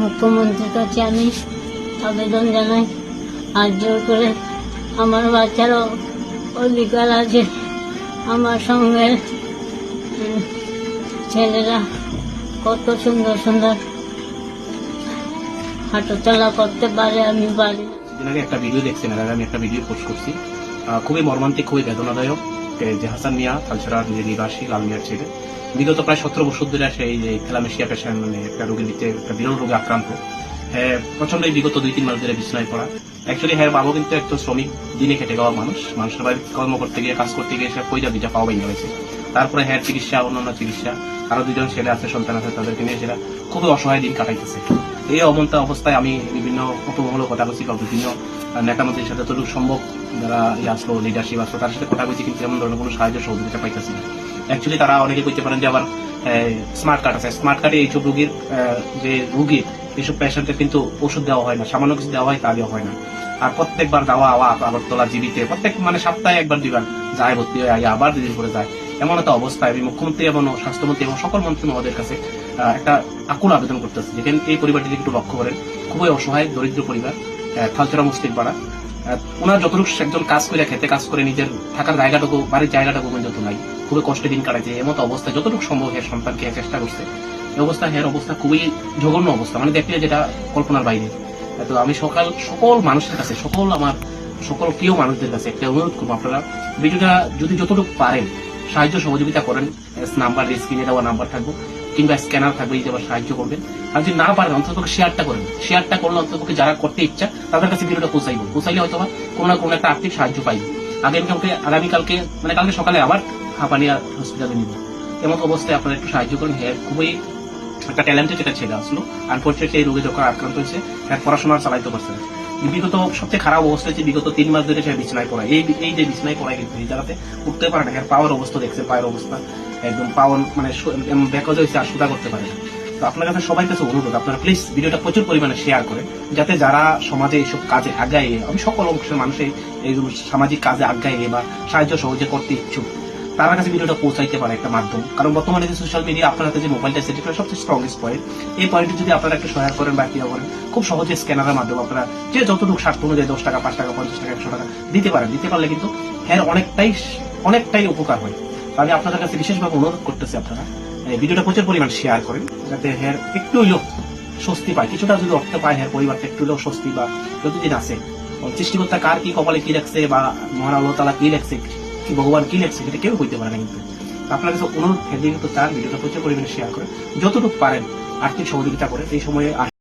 মুখ্যমন্ত্রীর কাছে আমি আবেদন জানাই। আর জোর করে আমার বাচ্চারও অধিকার আছে। আমার সঙ্গে ছেলেরা কত সুন্দর সুন্দর হাঁটাচলা করতে পারে, আমি পারি একটা ভিডিও দেখছেন আমি একটা ভিডিও পোস্ট করছি। খুবই মর্মান্তিক, খুবই বেদনাদায়ক। যে মিয়া তালছাড়ার যে নিবাসী, লাল মিয়ার ছেলে, বিগত প্রায় সতেরো বছর ধরে সেই যে থেলামেশিয়া পেশেন্ট মানে একটা রোগীর ভিতরে একটা বিরল রোগে আক্রান্ত। হ্যাঁ প্রচণ্ড এই বিগত দুই তিন মাস ধরে বিছনায় পড়া। অ্যাকচুয়ালি হ্যাঁ বাবু কিন্তু একটা শ্রমিক, দিনে খেটে যাওয়া মানুষ। মানুষের বাড়ি কর্ম করতে গিয়ে, কাজ করতে গিয়ে সে পয়সা দুইটা পাওয়া ভেঙে গেছে তারপরে হ্যাঁ চিকিৎসা, অন্যান্য চিকিৎসা। আরও দুজন ছেলে আছে, সন্তান আছে, তাদেরকে নিয়ে সেটা খুবই অসহায় দিন কাটাইতেছে। এই অবন্তা অবস্থায় আমি বিভিন্ন উপমহল কথা বলছি বা বিভিন্ন নেতা মন্ত্রীর সাথে যতটুকু সম্ভব যারা আসলো লিডারশিপ আসলো তার সাথে কথা বলছি, কিন্তু এমন ধরনের কোনো সাহায্য সহযোগিতা পাইতেছি না। অ্যাকচুয়ালি তারা অনেকে কইতে পারেন যে আবার স্মার্ট কার্ড আছে। স্মার্ট কার্ডে এইসব রোগীর যে রোগীর এইসব পেশেন্টের কিন্তু ওষুধ দেওয়া হয় না, সামান্য কিছু দেওয়া হয়, তা দেওয়া হয় না। আর প্রত্যেকবার যাওয়া আওয়া আগরতলা, জীবিতে, প্রত্যেক মানে সপ্তাহে একবার, দুইবার যায়, ভর্তি হয়ে আগে আবার দুদিন করে যায়। এমন একটা অবস্থায় আমি মুখ্যমন্ত্রী এবং স্বাস্থ্যমন্ত্রী এবং সকল মন্ত্রী মহোদয়ের কাছে একটা আকুল আবেদন করতেছি। যেখানে এই পরিবারটি একটু লক্ষ্য করেন, খুবই অসহায়, দরিদ্র পরিবার থালচরা মুসলিম পাড়া। ওনার যতটুকু একজন কাজ করে খেতে, কাজ করে নিজের থাকার জায়গাটুকু, বাড়ির জায়গাটুকু পর্যন্ত নাই। খুবই কষ্টে দিন কাটাইছে। এমতো অবস্থায় যতটুকু সম্ভব হের সন্তানকে চেষ্টা করছে। এই অবস্থা, হের অবস্থা খুবই জঘন্য অবস্থা। মানে দেখলে যেটা কল্পনার বাইরে। তো আমি সকাল, সকল মানুষের কাছে, সকল আমার, সকল প্রিয় মানুষদের কাছে একটা অনুরোধ করব আপনারা। ভিডিওটা যদি যতটুকু পারেন সাহায্য সহযোগিতা করেন নাম্বার স্ক্রিনে দেওয়া নাম্বার থাকব, কিংবা স্ক্যানার থাকবে, এই যে সাহায্য করবেন। আর যদি না পারেন অন্তত শেয়ারটা করেন। শেয়ারটা করলে অন্তত যারা করতে ইচ্ছা, তাদের কাছে ভিডিওটা পৌঁছাইব। পৌঁছাইলে হয়তো কোনো না কোনো একটা আর্থিক সাহায্য পাইব। আগামীকালকে আগামীকালকে মানে কালকে সকালে আবার হাঁপানিয়া হসপিটালে নিব। এমন অবস্থায় আপনারা একটু সাহায্য করেন। হ্যাঁ খুবই একটা ট্যালেন্টেড একটা ছেলে আসলো। আনফর্চুনেটলি এই রোগে যখন আক্রান্ত হয়েছে হ্যাঁ পড়াশোনা চালাইতে পারছে না। বিগত সবচেয়ে খারাপ অবস্থা হচ্ছে বিগত তিন মাস ধরে সে বিছনায় পড়ায় এই এই যে বিছনায় পড়ায় কিন্তু এই জায়গাতে উঠতে পারে না হ্যাঁ পাওয়ার অবস্থা দেখছে পায়ের অবস্থা একদম পাওয়ার মানে ব্যাকজ হয়েছে আর সুদা করতে পারে না। তো আপনার কাছে সবাই কাছে অনুরোধ, আপনারা প্লিজ ভিডিওটা প্রচুর পরিমাণে শেয়ার করে, যাতে যারা সমাজে এইসব কাজে আগায়, আমি সকল অংশের মানুষের এই সামাজিক কাজে আগায় বা সাহায্য সহযোগিতা করতে ইচ্ছুক। তার কাছে ভিডিওটা পৌঁছাইতে পারে একটা মাধ্যম। কারণ বর্তমানে যে সোশ্যাল মিডিয়া আপনার হাতে যে মোবাইলটা সেটি করে সবচেয়ে স্ট্রংগেস্ট পয়েন্ট এই পয়েন্টটি যদি আপনারা একটু সহায় করেন বা করেন, খুব সহজে স্ক্যানারের মাধ্যমে আপনারা যে যতটুকু স্বার্থ অনুযায়ী দশ টাকা, পাঁচ টাকা, পঞ্চাশ টাকা, একশো টাকা দিতে পারেন। দিতে পারলে কিন্তু হ্যাঁ অনেকটাই অনেকটাই উপকার হয়। আমি আপনাদের কাছে বিশেষভাবে অনুরোধ করতেছি আপনারা ভিডিওটা প্রচুর পরিমাণ শেয়ার করেন, যাতে হ্যাঁ একটু হইলেও স্বস্তি পায়। কিছুটা যদি অর্থ পায় হ্যাঁ পরিবারটা একটু হলেও স্বস্তি বা যতদিন আছে সৃষ্টিকর্তা কার কি কপালে কি রাখছে বা মহান তালা কি রাখছে ভগবান কি লেখছে সেটা কেউ হইতে পারে না কিন্তু। আপনার কোনো অনুরোধ ফেলে কিন্তু তার ভিডিওটা প্রচার পরিমাণে শেয়ার করে, যতটুকু পারেন আর্থিক সহযোগিতা করে, এই সময়ে